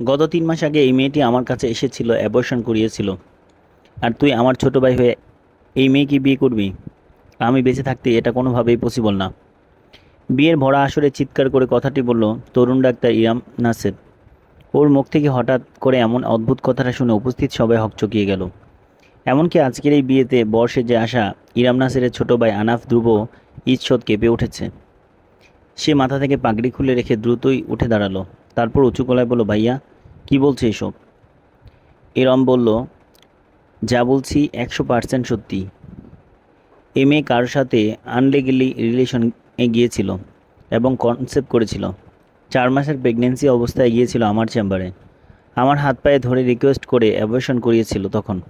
গত তিন মাস আগে এই মেয়েটি আমার কাছে এসেছিল অ্যাবর্শন করিয়েছিল। আর তুই আমার ছোট ভাই হয়ে এই মেয়েকে বিয়ে করবি? আমি বেঁচে থাকতে এটা কোনোভাবেই পসিবল না। বিয়ের ভরা আসরে চিৎকার করে কথাটি বলল তরুণ ডাক্তার ইরাম নাসের। ওর মুখ থেকে হঠাৎ করে এমন অদ্ভুত কথাটা শুনে উপস্থিত সবাই হকচকিয়ে গেল। এমনকি আজকের এই বিয়েতে বর্ষে যে আসা ইরাম নাসেরের ছোট ভাই আনাফ ধ্রুব ঈদশোধ কেঁপে উঠেছে। সে মাথা থেকে পাগড়ি খুলে রেখে দ্রুতই উঠে দাঁড়াল। তারপর উঁচু গলায় বলল, ভাইয়া, কি বলছে এসব? এরম বলল, যা বলছি একশো পার্সেন্ট সত্যি। এম এ কারোর সাথে আনলিগেলি রিলেশনে গিয়েছিল এবং কনসেপ্ট করেছিল। চার মাসের প্রেগনেন্সি অবস্থায় গিয়েছিল আমার চেম্বারে আমার হাত পায়ে ধরে রিকোয়েস্ট করে অ্যাবর্শন করিয়েছিল তখন।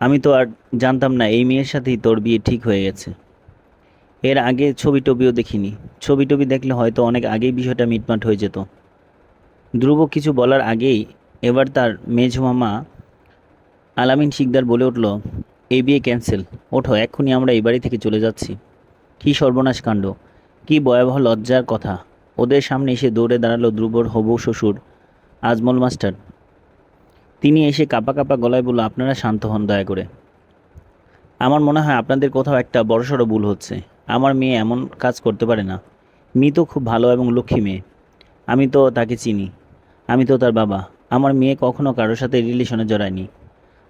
আমি তো আর জানতাম না এই মেয়ের সাথেই তোর বিয়ে ঠিক হয়ে গেছে। এর আগে ছবি টবিও দেখিনি। ছবি টবি দেখলে হয়তো অনেক আগেই বিষয়টা মিটমাট হয়ে যেত। ধ্রুব কিছু বলার আগেই এবার তার মেজ মামা আলামিন শিকদার বলে উঠল এই বিয়ে ক্যান্সেল। ওঠো, এক্ষুনি আমরা এই বাড়ি থেকে চলে যাচ্ছি। কী সর্বনাশ কাণ্ড, কী ভয়াবহ লজ্জার কথা। ওদের সামনে এসে দৌড়ে দাঁড়াল ধ্রুবর হবু শ্বশুর, আজমল মাস্টার। তিনি এসে কাপা কাপা গলায় বলল, আপনারা শান্ত হন দয়া করে। আমার মনে হয় আপনাদের কোথাও একটা বড়সড় ভুল হচ্ছে। আমার মেয়ে এমন কাজ করতে পারে না। মি তো খুব ভালো এবং লক্ষ্মী মেয়ে। আমি তো তাকে চিনি। আমি তো তার বাবা। আমার মেয়ে কখনো কারোর সাথে রিলেশনে জড়ায়নি।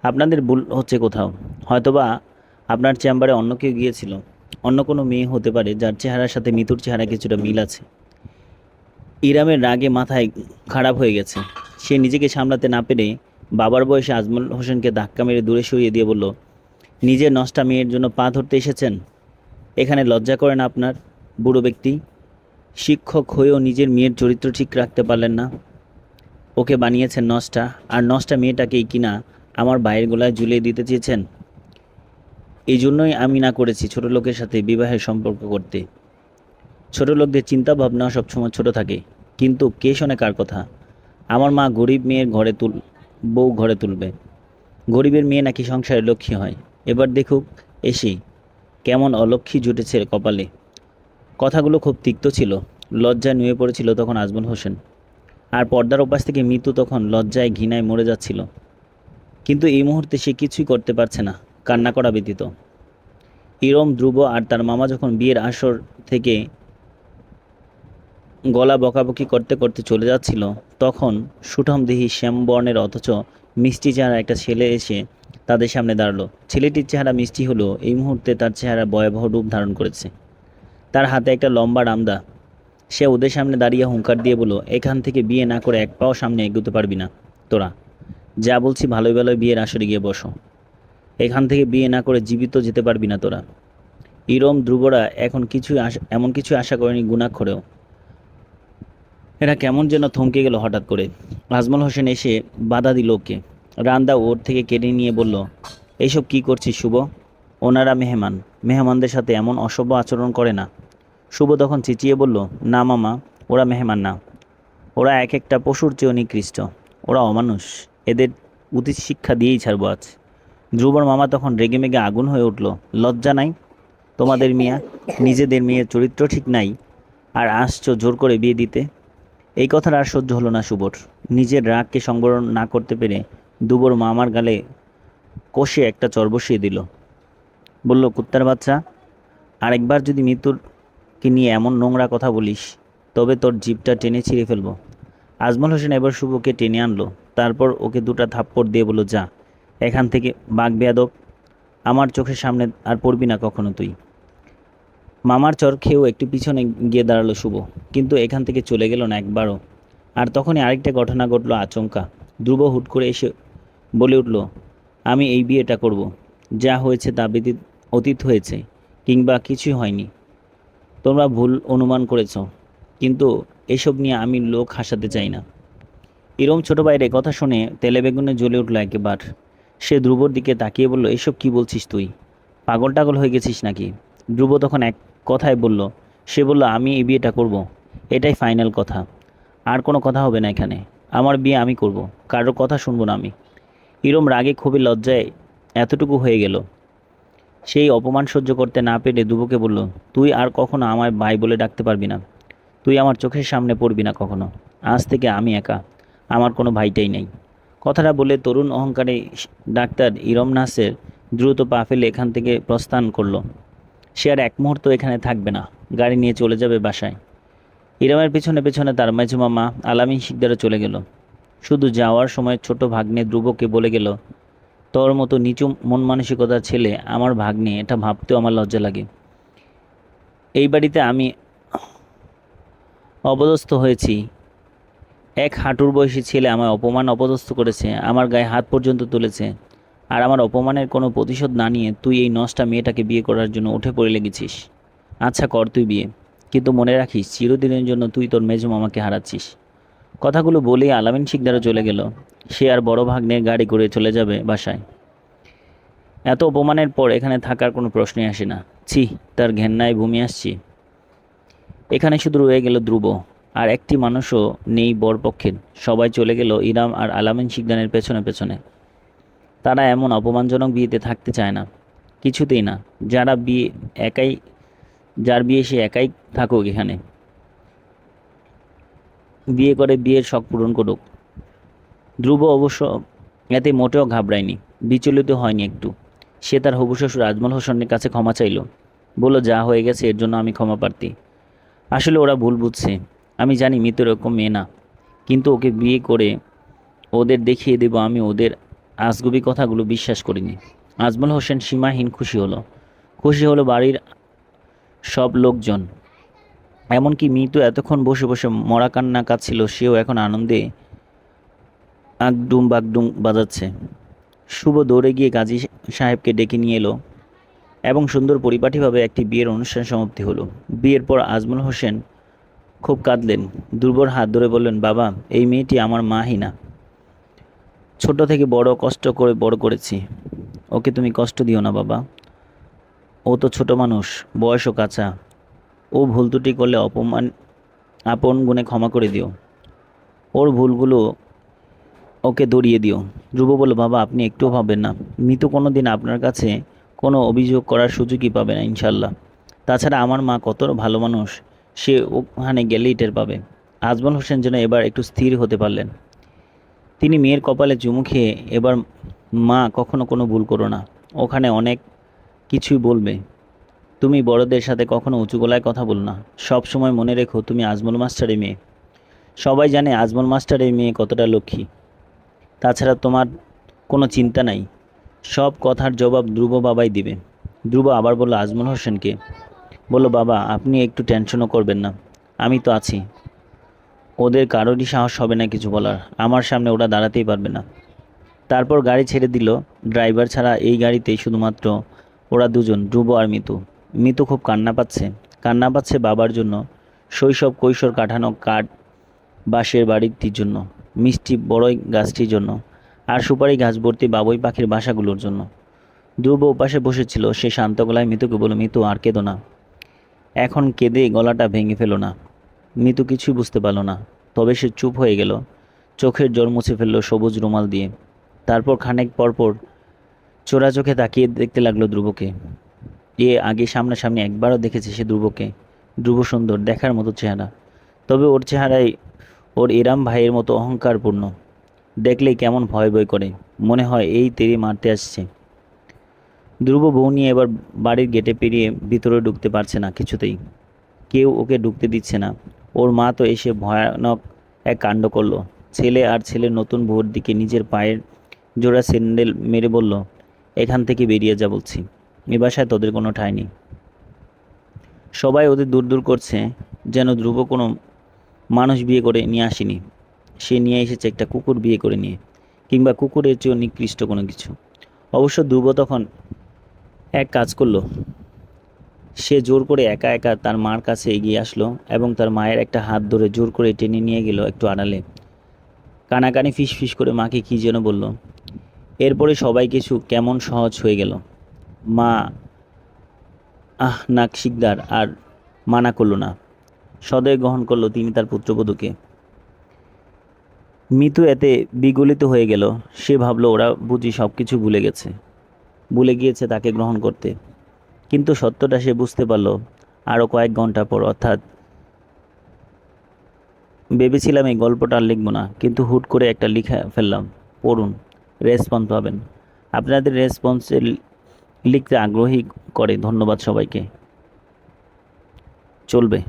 আপনাদের ভুল হচ্ছে কোথাও। হয়তোবা আপনার চেম্বারে অন্য কেউ গিয়েছিল। অন্য কোনো মেয়ে হতে পারে যার চেহারার সাথে মিতুর চেহারা কিছুটা মিল আছে। ইরামের রাগে মাথায় খারাপ হয়ে গেছে। সে নিজেকে সামলাতে না পেরে বাবার বয়সে আজমল হোসেনকে ধাক্কা মেরে দূরে সরিয়ে দিয়ে বলল, নিজের নষ্টা মেয়ের জন্য পা ধরতে এসেছেন? এখানে লজ্জা করেন আপনার বুড়ো ব্যক্তি? শিক্ষক হয়েও নিজের মেয়ের চরিত্র ঠিক রাখতে পারলেন না। ওকে বানিয়েছেন নষ্টা আর নষ্টা মেয়েটাকেই কিনা আমার বাইরের গোলায় ঝুলিয়ে দিতে চেয়েছেন? এই জন্যই আমি না করেছি ছোট লোকের সাথে বিবাহের সম্পর্ক করতে। ছোট লোকদের চিন্তা ভাবনা সবসময় ছোট থাকে। কিন্তু কে শোনে কার কথা? আমার মা গরিব মেয়ের ঘরে তুল, বউ ঘরে তুলবে। গরিবের মেয়ে নাকি সংসারে লক্ষ্মী হয়। এবার দেখুক এসে কেমন অলক্ষ্মী জুটেছে কপালে। কথাগুলো খুব তিক্ত ছিল। লজ্জায় নুয়ে পড়েছিল তখন আজমল হোসেন। আর পর্দার ওপাশ থেকে মৃত্যু তখন লজ্জায় ঘৃণায় মরে যাচ্ছিল। কিন্তু এই মুহূর্তে সে কিছুই করতে পারছে না, কান্না করা ব্যতীত। ইরম, ধ্রুব আর তার মামা যখন বিয়ের আসর থেকে গলা বকাবকি করতে করতে চলে যাচ্ছিল, তখন সুঠম দেহি শ্যামবর্ণের অথচ মিষ্টি চেহারা একটা ছেলে এসে তাদের সামনে দাঁড়াল। ছেলেটির চেহারা মিষ্টি হলেও এই মুহূর্তে তার চেহারা ভয়াবহ রূপ ধারণ করেছে। তার হাতে একটা লম্বা রামদা সে ওদের সামনে দাঁড়িয়ে হুঙ্কার দিয়ে বলল, এখান থেকে বিয়ে না করে এক পাও সামনে এগোতে পারবি না। তোরা, যা বলছি ভালোই ভালোই বিয়ের আসরে গিয়ে বসো। এখান থেকে বিয়ে না করে জীবিত যেতে পারবি না তোরা। ইরম, ধ্রুবরা এখন কিছুই এমন কিছু আশা করেনি গুণাক্ষরেও। এরা কেমন যেন থমকে গেল হঠাৎ করে। আজমল হোসেন এসে বাধা দিল ওকে। রান্দা ওর থেকে কেড়ে নিয়ে বলল, এইসব কি করছিস শুভ? ওনারা মেহমান। মেহমানদের সাথে এমন অসভ্য আচরণ করে না। শুভ তখন চেঁচিয়ে বলল, না মামা, ওরা মেহমান না। ওরা এক একটা পশুর চেয়েও নিকৃষ্ট। ওরা অমানুষ। এদের উচিত শিক্ষা দিয়েই ছাড়বো আজ। ধ্রুবর মামা তখন রেগে মেগে আগুন হয়ে উঠল, লজ্জা নাই? তোমাদের মিয়া, নিজেদের মেয়ের চরিত্র ঠিক নাই? আর আসছো জোর করে বিয়ে দিতে? এই কথার আর সহ্য হলো না শুভর নিজের রাগকে সংবরণ না করতে পেরে দুবর মামার গালে কষে একটা চর বসিয়ে দিল। বলল, কুত্তার বাচ্চা, আরেকবার যদি মৃত্যুরকে নিয়ে এমন নোংরা কথা বলিস? তবে তোর জিপটা টেনে ছিঁড়ে ফেলব। আজমল হোসেন এবার শুভকে টেনে আনলো। তারপর ওকে দুটা থাপ্পড় দিয়ে বলল, যা, এখান থেকে বাঘ বেয়াদব। আমার চোখের সামনে আর পড়বি না কখনো তুই। মামার চর খেয়েও একটু পিছনে গিয়ে দাঁড়াল শুভ। কিন্তু এখান থেকে চলে গেল না একবারও। আর তখনই আরেকটা ঘটনা ঘটলো আচমকা। ধ্রুব হুট করে এসে বলে উঠল, আমি এই বিয়েটা করব। যা হয়েছে তা অতীত হয়েছে, কিংবা কিছুই হয়নি। তোমরা ভুল অনুমান করেছ, কিন্তু এসব নিয়ে আমি লোক হাসাতে চাই না। এরম ছোটো বাইরে কথা শুনে তেলে বেগুনে জ্বলে উঠল একেবার। সে ধ্রুবর দিকে তাকিয়ে বলল, এসব কি বলছিস তুই? পাগল টাগল হয়ে গেছিস নাকি? ধ্রুব তখন এক কথায় বলল, সে বলল, আমি এই বিয়েটা করব। এটাই ফাইনাল কথা। আর কোনো কথা হবে না এখানে। আমার বিয়ে আমি করব। কারোর কথা শুনব না আমি। ইরম রাগে খুবই লজ্জায় এতটুকু হয়ে গেল। সেই অপমান সহ্য করতে না পেরে দুবুকে বলল, তুই আর কখনো আমায় ভাই বলে ডাকতে পারবি না। তুই আমার চোখের সামনে পড়বি না কখনো। আজ থেকে আমি একা। আমার কোনো ভাইটাই নেই। কথাটা বলে তরুণ অহংকারে ডাক্তার ইরম নাসের দ্রুত পা ফেলে এখান থেকে প্রস্থান করল। সে আর এক মুহূর্ত এখানে থাকবে না। গাড়ি নিয়ে চলে যাবে বাসায়। ইরমের পেছনে পেছনে তার মেজো মা আলামিন শিকদারও চলে গেল। শুধু যাওয়ার সময় ছোট ভাগ্নে ধ্রুবকে বলে গেল তোর মতো নিচু মন মানসিকতার ছেলে আমার ভাগ্নে, এটা ভাবতেও আমার লজ্জা লাগে। এই বাড়িতে আমি অপদস্থ হয়েছি। এক হাঁটুর বয়সী ছেলে আমায় অপমান অপদস্থ করেছে, আমার গায়ে হাত পর্যন্ত তুলেছে। আর আমার অপমানের কোনো প্রতিশোধ না নিয়ে তুই এই নষ্টা মেয়েটাকে বিয়ে করার জন্য উঠে পড়ে লেগেছিস। আচ্ছা কর তুই বিয়ে। কিন্তু মনে রাখিস, চিরদিনের জন্য তুই তোর মেজো মামাকে হারাচ্ছিস। কথাগুলো বলেই আলামিন শিকদারও চলে গেল। সে আর বড় ভাগ্নের গাড়ি করে চলে যাবে বাসায়। এত অপমানের পর এখানে থাকার কোনো প্রশ্নই আসে না। ছি, তার ঘেন্নায় ভূমি আসছি। এখানে শুধু রয়ে গেল ধ্রুব, আর একটি মানুষও নেই বরপক্ষের। সবাই চলে গেল ইরাম আর আলামিন শিকদানের পেছনে পেছনে। তারা এমন অপমানজনক বিয়েতে থাকতে চায় না। কিছুতেই না, যারা বিয়ে একাই, যার বিয়ে সে একাই থাকুক এখানে। বিয়ে করে বিয়ের শখ পূরণ করুক। ধ্রুব অবশ্য এতে মোটেও ঘাবড়ায়নি, বিচলিত হয়নি একটু। সে তার হবু শ্বশুর আজমল হোসেনের কাছে ক্ষমা চাইল। বলল, যা হয়ে গেছে, এর জন্য আমি ক্ষমা প্রার্থী। আসলে ওরা ভুল বুঝছে। আমি জানি মৃত এরকম মেয়ে না। কিন্তু ওকে বিয়ে করে ওদের দেখিয়ে দেব, আমি ওদের আজগুবি কথাগুলো বিশ্বাস করিনি। আজমল হোসেন সীমাহীন খুশি হলো। খুশি হলো বাড়ির সব লোকজন। এমনকি মৃত এতক্ষণ বসে বসে মরা কান্না কাঁদছিল, সেও এখন আনন্দে আগডুম বাগডুম বাজাচ্ছে। শুভ দৌড়ে গিয়ে কাজী সাহেবকে ডেকে নিয়ে এলো এবং সুন্দর পরিপাটিভাবে একটি বিয়ের অনুষ্ঠান সমাপ্তি হলো। বিয়ের পর আজমল হোসেন খুব কাঁদলেন। দুর্বল হাত ধরে বললেন, বাবা, এই মেয়েটি আমার মা হিনা। ছোট থেকে বড় কষ্ট করে বড় করেছি। ওকে তুমি কষ্ট দিও না, বাবা। ও তো ছোট মানুষ, বয়সও কাঁচা। ও ভুল ত্রুটি করলে অপমান, আপন গুণে ক্ষমা করে দিও। ওর ভুলগুলো ওকে দড়িয়ে দিও। ধ্রুব বলল, বাবা, আপনি একটুও ভাববেন না। মৃত কোনো দিন আপনার কাছে কোনো অভিযোগ করার সুযোগই পাবে না, ইনশাল্লাহ। তাছাড়া আমার মা কত ভালো মানুষ, সে ওখানে গেলেই টের পাবে। আজমল হোসেন যেন এবার একটু স্থির হতে পারলেন। তিনি মেয়ের কপালে চুমু খেয়ে এবার মা কখনো কোনো ভুল করো না। ওখানে অনেক কিছুই বলবে। তুমি বড়দের সাথে কখনো উঁচু গলায় কথা বলো না। সব সময় মনে রেখো, তুমি আজমল মাস্টারের মেয়ে। সবাই জানে আজমল মাস্টারের মেয়ে কতটা লক্ষ্মী। তাছাড়া তোমার কোনো চিন্তা নাই। সব কথার জবাব ধ্রুব বাবাই দিবে। ধ্রুব আবার বলল, আজমল হোসেনকে। বলল, বাবা, আপনি একটু টেনশনও করবেন না। আমি তো আছি। ওদের কারোরই সাহস হবে না কিছু বলার। আমার সামনে ওরা দাঁড়াতেই পারবে না। তারপর গাড়ি ছেড়ে দিল। ড্রাইভার ছাড়া এই গাড়িতেই শুধুমাত্র ওরা দুজন, ধ্রুব আর মিতু। মিতু খুব কান্না পাচ্ছে। কান্না পাচ্ছে বাবার জন্য, শৈশব কৈশোর কাটানো কাঠ বাঁশের বাড়িটির জন্য। মিষ্টি বড়ই গাছটির জন্য আর সুপারি গাছ ভর্তি বাবুই পাখির বাসাগুলোর জন্য। ধ্রুব ওপাশে বসেছিল, সে শান্ত গলায় মিতুকে বলল, মিতু, আর কেঁদো না। এখন কেঁদে গলাটা ভেঙে ফেলো না। মিতু কিছুই বুঝতে পারল না। তবে সে চুপ হয়ে গেল, চোখের জল মুছে ফেলল সবুজ রুমাল দিয়ে। তারপর খানেক পরপর চোরা চোখে তাকিয়ে দেখতে লাগল ধ্রুবকে। এ আগে সামনাসামনি একবারও দেখেছে সে ধ্রুবকে। ধ্রুব সুন্দর, দেখার মতো চেহারা। তবে ওর চেহারায় ওর এরাম ভাইয়ের মতো অহংকারপূর্ণ। দেখলেই কেমন ভয় ভয় করে। মনে হয় এই তেরি মারতে আসছে। ধ্রুব বউ নিয়ে এবার বাড়ির গেটে পেরিয়ে ভিতরে ঢুকতে পারছে না কিছুতেই। কেউ ওকে ঢুকতে দিচ্ছে না। ওর মা তো এসে ভয়ানক এক কাণ্ড করল। ছেলে আর ছেলের নতুন বউর দিকে নিজের পায়ের জোড়া স্যান্ডেল মেরে বলল, এখান থেকে বেরিয়ে যা, বলছি। এ বাসায় তোদের কোনো ঠাঁই নেই। সবাই ওদের দূর দূর করছে, যেন ধ্রুব কোনো মানুষ বিয়ে করে নিয়ে আসেনি। সে নিয়ে এসেছে একটা কুকুর বিয়ে করে নিয়ে, কিংবা কুকুরের চেয়েও নিকৃষ্ট কোনো কিছু। অবশ্য ধ্রুব তখন এক কাজ করল। সে জোর করে একা একা তার মার কাছে এগিয়ে আসলো এবং তার মায়ের একটা হাত ধরে জোর করে টেনে নিয়ে গেল একটু আড়ালে। কানাকানি ফিস ফিস করে মাকে কী যেন বলল। এরপরে সবাই কিছু কেমন সহজ হয়ে গেল। মা, আহ, নাক শিকদার আর মানা করল না। সদয় গ্রহণ করল তিনি তার পুত্রবধূকে। মিতু এতে বিগলিত হয়ে গেল। সে ভাবলো, ওরা বুঝি সব কিছু ভুলে গেছে। ভুলে গিয়েছে তাকে গ্রহণ করতে। কিন্তু সত্যটা সে বুঝতে পারল। আরও কয়েক ঘণ্টা পর অর্থাৎ ভেবেছিলাম এই গল্পটা আর লিখব না, কিন্তু হুট করে একটা লিখে ফেললাম। পড়ুন। রেসপন্স পাবেন। আপনাদের রেসপন্সে লিখতে আগ্রহী করে। ধন্যবাদ সবাইকে। চলবে।